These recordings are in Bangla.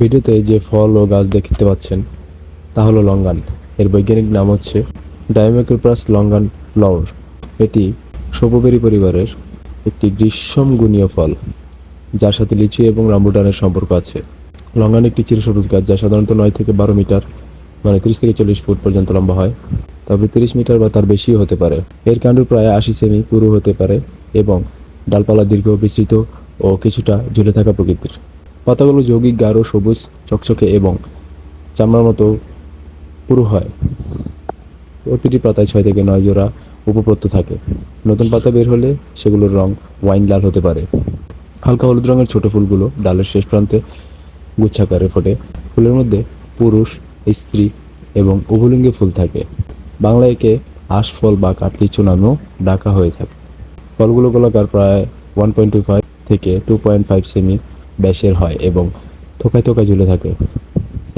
ভিডিওতে যে ফল ও গাছ দেখতে পাচ্ছেন, তা হলো লঙ্গান। এর বৈজ্ঞানিক নাম হচ্ছে ডায়ামেক্রোপ্রাস লঙ্গান লওর এটি সপোবেরি পরিবারের একটি গ্রীষ্মগুণীয় ফল, যার সাথে লিচু এবং রামবুটানের সম্পর্ক আছে। লঙ্গান একটি চিরসবুজ গাছ, যা সাধারণত নয় থেকে বারো মিটার মানে তিরিশ থেকে চল্লিশ ফুট পর্যন্ত লম্বা হয়, তবে তিরিশ মিটার বা তার বেশিও হতে পারে। এর কাণ্ড প্রায় আশি সেমি পুরু হতে পারে এবং ডালপালা দীর্ঘ, বিস্তৃত ও কিছুটা ঝুলে থাকা প্রকৃতির। পাতাগুলো যৌগিক, গাঢ়, সবুজ, চকচকে এবং চামড়ার মতো পুরু হয়। প্রতিটি পাতায় ছয় থেকে নয় জোড়া উপপ্রত্য থাকে। নতুন পাতা বের হলে সেগুলোর রং ওয়াইন লাল হতে পারে। হালকা হলুদ রঙের ছোট ফুলগুলো ডালের শেষ প্রান্তে গুচ্ছাকারে ফোটে। ফুলের মধ্যে পুরুষ, স্ত্রী এবং উভলিঙ্গে ফুল থাকে। বাংলায় একে আশফল বা কাটলিচু নামেও ডাকা হয়ে থাকে। ফলগুলো গোলাকার প্রায় ওয়ান পয়েন্ট টু ফাইভ থেকে টু পয়েন্ট ফাইভ সেমি ব্যাসের হয় এবং থোকায় থোকায় ঝুলে থাকে।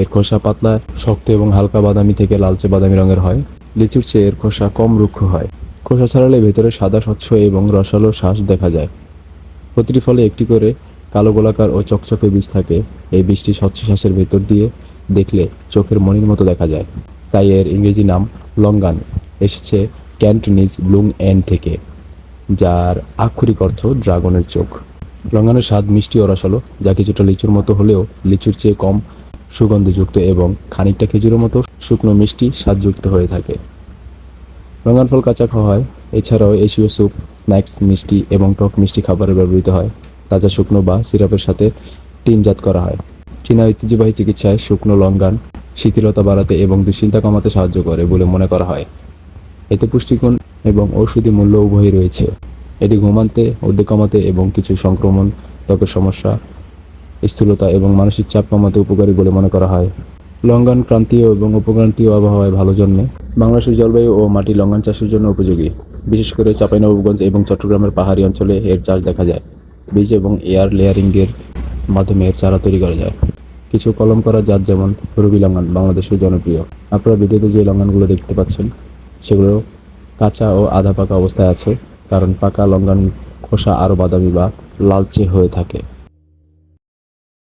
এর খোসা পাতলা, শক্ত এবং হালকা বাদামি থেকে লালচে বাদামি রঙের হয়। লিচুর চেয়ে এর খোসা কম রুক্ষ হয়। খোসা ছাড়ালে ভেতরে সাদা, স্বচ্ছ এবং রসালো শ্বাস দেখা যায়। প্রতিটি ফলে একটি করে কালো গোলাকার ও চকচকে বীজ থাকে। এই বীজটি স্বচ্ছ শ্বাসের ভেতর দিয়ে দেখলে চোখের মনির মতো দেখা যায়। তাই এর ইংরেজি নাম লঙ্গান। এসেছে ক্যান্টনিজ ব্লুম এন থেকে, যার আক্ষরিক অর্থ ড্রাগনের চোখ লঙ্গানের স্বাদ মিষ্টি ও রসালো, যা কিছুটা লিচুর মতো হলেও লিচুর চেয়ে কম সুগন্ধযুক্ত এবং খানিকটা খেজুরের মতো শুকনো মিষ্টি স্বাদযুক্ত হয়ে থাকে। রঙান ফল কাঁচা খাওয়া হয়। এছাড়াও এশীয় স্যুপ, স্ন্যাক্স, মিষ্টি এবং টক মিষ্টি খাবারে ব্যবহৃত হয়। তাজা শুকনো বা সিরাপের সাথে টিনজাত করা হয়। চীনা ঐতিহ্যবাহী চিকিৎসায় শুকনো লঙ্গান শিথিলতা বাড়াতে এবং দুশ্চিন্তা কমাতে সাহায্য করে বলে মনে করা হয়। এতে পুষ্টিগুণ এবং ঔষধি মূল্য উভয়ই রয়েছে। এটি উদ্বেগ কমাতে এবং কিছু সংক্রমণ, ত্বকের সমস্যা, স্থূলতা এবং মানসিক চাপ কমাতে উপকারী বলে মনে করা হয়। লঙ্গান ক্রান্তীয় এবং উপক্রান্তীয় আবহাওয়ায় ভালো জন্মে। বাংলাদেশের জলবায়ু ও মাটি লঙ্গান চাষের জন্য উপযোগী। বিশেষ করে চাঁপাইনবাবগঞ্জ এবং চট্টগ্রামের পাহাড়ি অঞ্চলে এর চাষ দেখা যায়। বীজ এবং এয়ার লেয়ারিংয়ের মাধ্যমে এর চারা তৈরি করা যায়। কিছু কলম করা জাত যেমন রবি লঙ্গান বাংলাদেশের জনপ্রিয়। আপনারা ভিডিওতে যে লঙ্গানগুলো দেখতে পাচ্ছেন, সেগুলো কাঁচা ও আধা পাকা অবস্থায় আছে। কারণ পাকা লঙ্কান খোসা আরও বাদামি বা লালচে হয়ে থাকে।